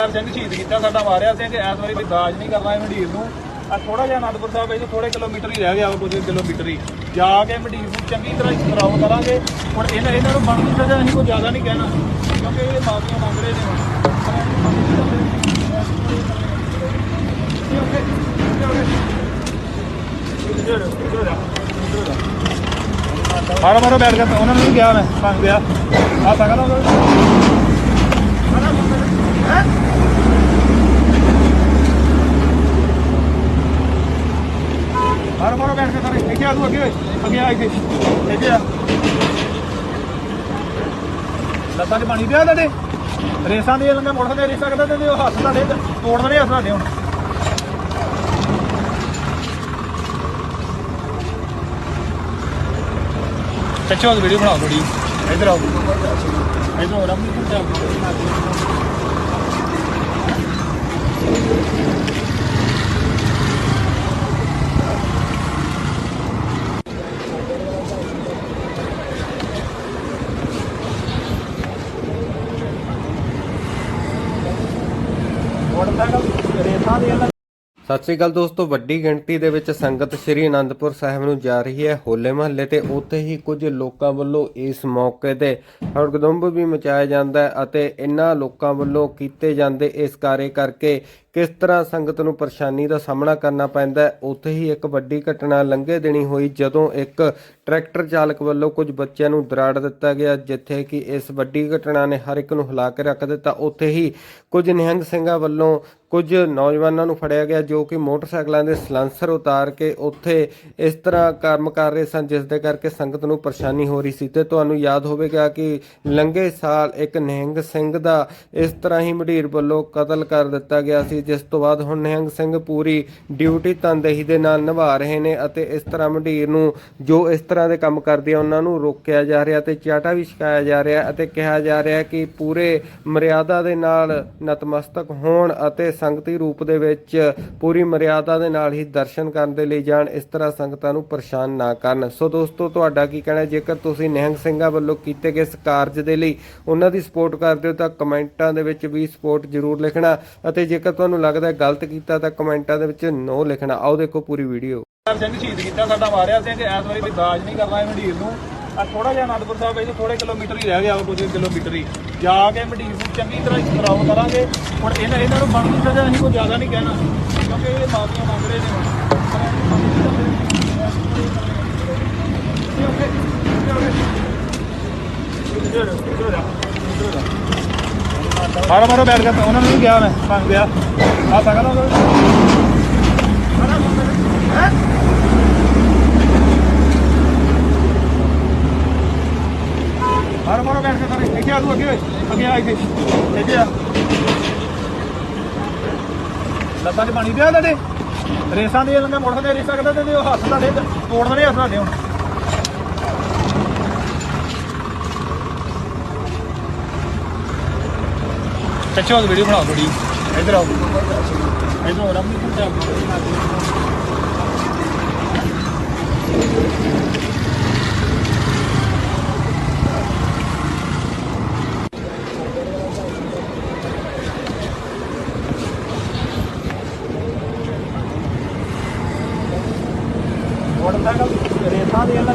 Sir Singh ਸ਼ਹੀਦ ਕੀਤਾ ਸਾਡਾ ਮਾਰਿਆ ਸਿੰਘ ਐਸ ਵਾਰੀ ਵੀ ਦਾਜ ਨਹੀਂ ਕਰਨਾ ਇਹ ਮੰਡੀਰ ਨੂੰ। ਆ ਥੋੜਾ ਜਿਹਾ ਅਨੰਦਪੁਰ ਸਾਹਿਬ ਵਿੱਚ ਥੋੜੇ ਕਿਲੋਮੀਟਰ ਹੀ ਰਹਿ ਗਿਆ ਕੁਝ ਕਿਲੋਮੀਟਰ ਹੀ। ਜਾ ਕੇ ਮੰਡੀਰ ਨੂੰ ਚੰਗੀ ਤਰ੍ਹਾਂ ਕਰਾਉ ਕਰਾਂਗੇ। ਹੁਣ ਇਹਨਾਂ ਇਹਨਾਂ ਨੂੰ ਬਣਦੀ ਸਜ਼ਾ ਅਸੀਂ ਕੋਈ ਜ਼ਿਆਦਾ ਨਹੀਂ ਕਹਿਣਾ, ਕਿਉਂਕਿ ਇਹ ਮਾਫੀਆਂ ਮੰਗ ਰਹੇ ਨੇ ਮਾਰੋ ਮਾਰੋ, ਬੈਠ ਗਿਆ ਉਹਨਾਂ ਨੂੰ ਵੀ ਕਿਹਾ ਮੈਂ ਮੰਗ ਗਿਆ। ਆ ਸਕਦਾ ਮਾਰੋ ਮਾਰੋ ਬੈਠ ਕੇ ਸਾਰੇ ਇੱਥੇ ਆ ਤੂੰ ਅੱਗੇ ਅੱਗੇ ਆ ਇੱਥੇ ਇੱਥੇ ਆ। ਲੱਤਾਂ 'ਚ ਪਾਣੀ ਪਿਆ ਤੁਹਾਡੇ ਰੇਸਾਂ ਦੇ ਲੰਗਾ ਮੋਟਰ ਦੇ ਰੇਸਾਂ ਸਕਦਾ ਤੇ ਉਹ ਹੱਥ ਤੁਹਾਡੇ ਤੋੜ ਦੇਣੇ ਹੱਥ ਤੁਹਾਡੇ ਹੁਣ। ਚੱਚੋ ਵੀਡੀਓ ਬਣਾਓ ਥੋੜੀ ਇੱਧਰ ਆਓ। ਇੱਧਰ ਆਓ, ਰਮਨੀ ਕੁੱਟਾ ਮੋਟਰਸਾਈਕਲ ਰੇਸਾਂ ਸਤਿ ਸ੍ਰੀ ਅਕਾਲ ਦੋਸਤੋ, ਵੱਡੀ ਗਿਣਤੀ ਦੇ ਵਿੱਚ ਸੰਗਤ ਸ੍ਰੀ ਅਨੰਦਪੁਰ ਸਾਹਿਬ ਨੂੰ ਜਾ ਰਹੀ ਹੈ ਹੋਲੇ ਮਹੱਲੇ ਤੇ। ਉੱਥੇ ਹੀ ਕੁਝ ਲੋਕਾਂ ਵੱਲੋਂ ਇਸ ਮੌਕੇ ਤੇ ਹੜਕਦੰਬ ਵੀ ਮਚਾਇਆ ਜਾਂਦਾ ਹੈ ਅਤੇ ਇਨ੍ਹਾਂ ਲੋਕਾਂ ਵੱਲੋਂ ਕੀਤੇ ਜਾਂਦੇ ਇਸ ਕਾਰੇ ਕਰਕੇ ਕਿਸ ਤਰ੍ਹਾਂ ਸੰਗਤ ਨੂੰ ਪਰੇਸ਼ਾਨੀ ਦਾ ਸਾਹਮਣਾ ਕਰਨਾ ਪੈਂਦਾ ਹੈ? ਉੱਥੇ ਹੀ ਇੱਕ ਵੱਡੀ ਘਟਨਾ ਲੰਘੇ ਦਿਨੀ ਹੋਈ, ਜਦੋਂ ਇੱਕ ਟਰੈਕਟਰ ਚਾਲਕ ਵੱਲੋਂ ਕੁਝ ਬੱਚਿਆਂ ਨੂੰ ਦਰਾੜ ਦਿੱਤਾ ਗਿਆ, ਜਿੱਥੇ ਕਿ ਇਸ ਵੱਡੀ ਘਟਨਾ ਨੇ ਹਰ ਇੱਕ ਨੂੰ ਹਿਲਾ ਕੇ ਰੱਖ ਦਿੱਤਾ। ਉੱਥੇ ਹੀ ਕੁਝ ਨਿਹੰਗ ਸਿੰਘਾਂ ਵੱਲੋਂ ਕੁਝ ਨੌਜਵਾਨਾਂ ਨੂੰ ਫੜਿਆ ਗਿਆ, ਜੋ ਕਿ ਮੋਟਰਸਾਈਕਲਾਂ ਦੇ ਸਲੈਂਸਰ ਉਤਾਰ ਕੇ ਉੱਥੇ ਇਸ ਤਰ੍ਹਾਂ ਕੰਮ ਕਰ ਰਹੇ ਸਨ, ਜਿਸ ਦੇ ਕਰਕੇ ਸੰਗਤ ਨੂੰ ਪਰੇਸ਼ਾਨੀ ਹੋ ਰਹੀ ਸੀ। ਤੇ ਤੁਹਾਨੂੰ ਯਾਦ ਹੋਵੇਗਾ ਕਿ ਲੰਘੇ ਸਾਲ ਇੱਕ ਨਿਹੰਗ ਸਿੰਘ ਦਾ ਇਸ ਤਰ੍ਹਾਂ ਹੀ ਮਢੀਰ ਵੱਲੋਂ ਕਤਲ ਕਰ ਦਿੱਤਾ ਗਿਆ ਸੀ ਜਿਸ ਤੋਂ ਬਾਅਦ ਹੁਣ ਨਿਹੰਗ ਸਿੰਘ ਪੂਰੀ ਡਿਊਟੀ ਤਨਦੇਹੀ ਦੇ ਨਾਲ ਨਿਭਾ ਰਹੇ ਨੇ ਅਤੇ ਇਸ ਤਰ੍ਹਾਂ ਮਢੀਰ ਨੂੰ ਜੋ ਇਸ ਤਰ੍ਹਾਂ ਦੇ ਕੰਮ ਕਰਦੇ ਆ ਉਹਨਾਂ ਨੂੰ ਰੋਕਿਆ ਜਾ ਰਿਹਾ ਤੇ ਚਾਟਾ ਵੀ ਛਕਾਇਆ ਜਾ ਰਿਹਾ ਅਤੇ ਕਿਹਾ ਜਾ ਰਿਹਾ ਕਿ ਪੂਰੇ ਮਰਿਆਦਾ ਦੇ ਨਾਲ ਨਤਮਸਤਕ ਹੋਣ ਅਤੇ ਸੰਗਤੀ ਰੂਪ ਦੇ ਵਿੱਚ ਪੂਰੀ ਮਰਿਆਦਾ ਦੇ ਨਾਲ ਹੀ ਦਰਸ਼ਨ ਕਰਨ ਦੇ ਲਈ ਜਾਣ, ਇਸ ਤਰ੍ਹਾਂ ਸੰਗਤਾਂ ਨੂੰ ਪਰੇਸ਼ਾਨ ਨਾ ਕਰਨ। ਸੋ ਦੋਸਤੋ, ਤੁਹਾਡਾ ਕੀ ਕਹਿਣਾ ਜੇਕਰ ਤੁਸੀਂ ਨਿਹੰਗ ਸਿੰਘਾਂ ਵੱਲੋਂ ਕੀਤੇ ਗਏ ਇਸ ਕਾਰਜ ਦੇ ਲਈ ਉਹਨਾਂ ਦੀ ਸਪੋਰਟ ਕਰਦੇ ਹੋ ਤਾਂ ਕਮੈਂਟਾਂ ਦੇ ਵਿੱਚ ਵੀ ਸਪੋਰਟ ਜ਼ਰੂਰ ਲਿਖਣਾ ਅਤੇ ਜੇਕਰ ਤੁਹਾਨੂੰ ਲੱਗਦਾ ਗਲਤ ਕੀਤਾ ਤਾਂ ਕਮੈਂਟਾਂ ਦੇ ਵਿੱਚ ਨੋ ਲਿਖਣਾ। ਆਓ ਦੇਖੋ ਪੂਰੀ ਵੀਡੀਓ। ਸਿੰਘ ਸ਼ਹੀਦ ਕੀਤਾ ਸਾਡਾ ਮਾਰਿਆ ਸਿੰਘ ਐਸ ਵਾਰੀ ਵੀ ਦਾਜ ਨਹੀਂ ਕਰਨਾ ਇਹ ਮੰਡੀਰ ਨੂੰ। ਆ ਥੋੜਾ ਜਿਹਾ ਅਨੰਦਪੁਰ ਸਾਹਿਬ ਵਿੱਚ ਥੋੜੇ ਕਿਲੋਮੀਟਰ ਹੀ ਰਹਿ ਗਿਆ ਕੁਝ ਕਿਲੋਮੀਟਰ ਹੀ। ਜਾ ਕੇ ਮੰਡੀਰ ਨੂੰ ਚੰਗੀ ਤਰ੍ਹਾਂ ਕਰਾਉ ਕਰਾਂਗੇ। ਹੁਣ ਇਹਨਾਂ ਇਹਨਾਂ ਨੂੰ ਬਣਦੀ ਸਜ਼ਾ ਅਸੀਂ ਕੋਈ ਜ਼ਿਆਦਾ ਨਹੀਂ ਕਹਿਣਾ, ਕਿਉਂਕਿ ਇਹ ਮਾਫੀਆਂ ਮੰਗ ਰਹੇ ਨੇ ਮਾਰੋ ਮਾਰੋ ਬੈਠ ਕੇ ਉਹਨਾਂ ਨੂੰ ਵੀ ਕਿਹਾ ਮੈਂ, ਮੰਗ ਗਿਆ ਆ ਸਕਦਾ ਮਾਰੋ ਮਾਰੋ ਬੈਠ ਕੇ ਸਾਰੇ ਇੱਥੇ ਆ ਤੂੰ ਅੱਗੇ ਓਏ। ਅੱਗੇ ਆ ਇੱਥੇ ਇੱਥੇ ਆ। ਲੱਤਾਂ 'ਚ ਪਾਣੀ ਪਿਆ ਤੁਹਾਡੇ ਰੇਸਾਂ ਦੇ ਲੰਗਾ ਮੋਟਰ ਦੇ ਰੇਸਾਂ ਕਰਦਾ ਤੇ ਉਹ ਹੱਥ ਤੁਹਾਡੇ ਤੋੜ ਦੇਣੇ ਹੱਥ ਤੁਹਾਡੇ ਹੁਣ। त्याच्यावर व्हिडिओ बनाओ थोडी इधर आओ इधर आओ रब रेता